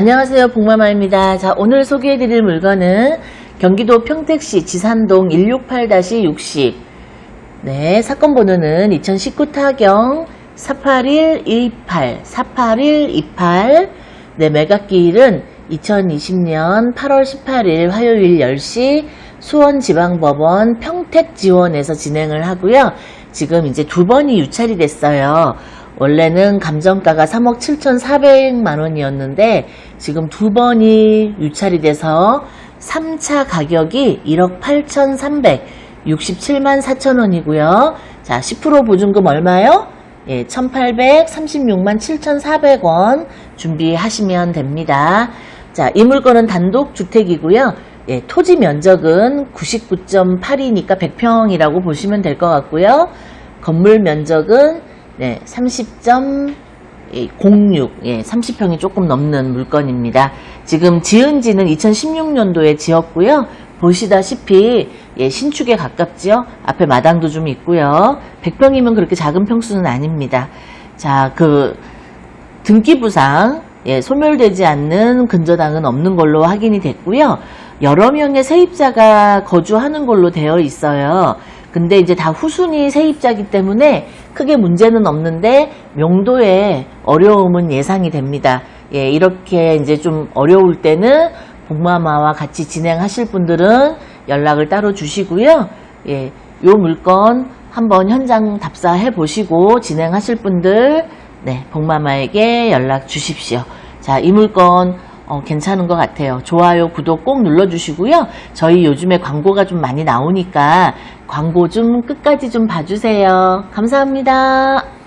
안녕하세요. 복마마입니다. 자, 오늘 소개해드릴 물건은 경기도 평택시 지산동 168-60. 네, 사건 번호는 2019 타경 48128, 48128. 네, 매각기일은 2020년 8월 18일 화요일 10시 수원지방법원 평택지원에서 진행을 하고요. 지금 이제 두 번이 유찰이 됐어요. 원래는 감정가가 3억 7,400만 원이었는데 지금 두 번이 유찰이 돼서 3차 가격이 1억 8,367만 4천 원이고요. 자, 10% 보증금 얼마요? 예, 1,836만 7,400원 준비하시면 됩니다. 자, 이 물건은 단독 주택이고요. 예, 토지 면적은 99.8이니까 100평이라고 보시면 될 것 같고요. 건물 면적은 네, 30.06, 예, 30평이 조금 넘는 물건입니다. 지금 지은 지는 2016년도에 지었고요. 보시다시피 예, 신축에 가깝지요. 앞에 마당도 좀 있고요. 100평이면 그렇게 작은 평수는 아닙니다. 자, 그 등기부상 예, 소멸되지 않는 근저당은 없는 걸로 확인이 됐고요. 여러 명의 세입자가 거주하는 걸로 되어 있어요. 근데 이제 다 후순위 세입자기 때문에 크게 문제는 없는데 명도에 어려움은 예상이 됩니다. 예, 이렇게 이제 좀 어려울 때는 복마마와 같이 진행하실 분들은 연락을 따로 주시고요. 예, 요 물건 한번 현장 답사해 보시고 진행하실 분들 네, 복마마에게 연락 주십시오. 자, 이 물건 어, 괜찮은 것 같아요. 좋아요, 구독 꼭 눌러주시고요. 저희 요즘에 광고가 좀 많이 나오니까 광고 좀 끝까지 좀 봐주세요. 감사합니다.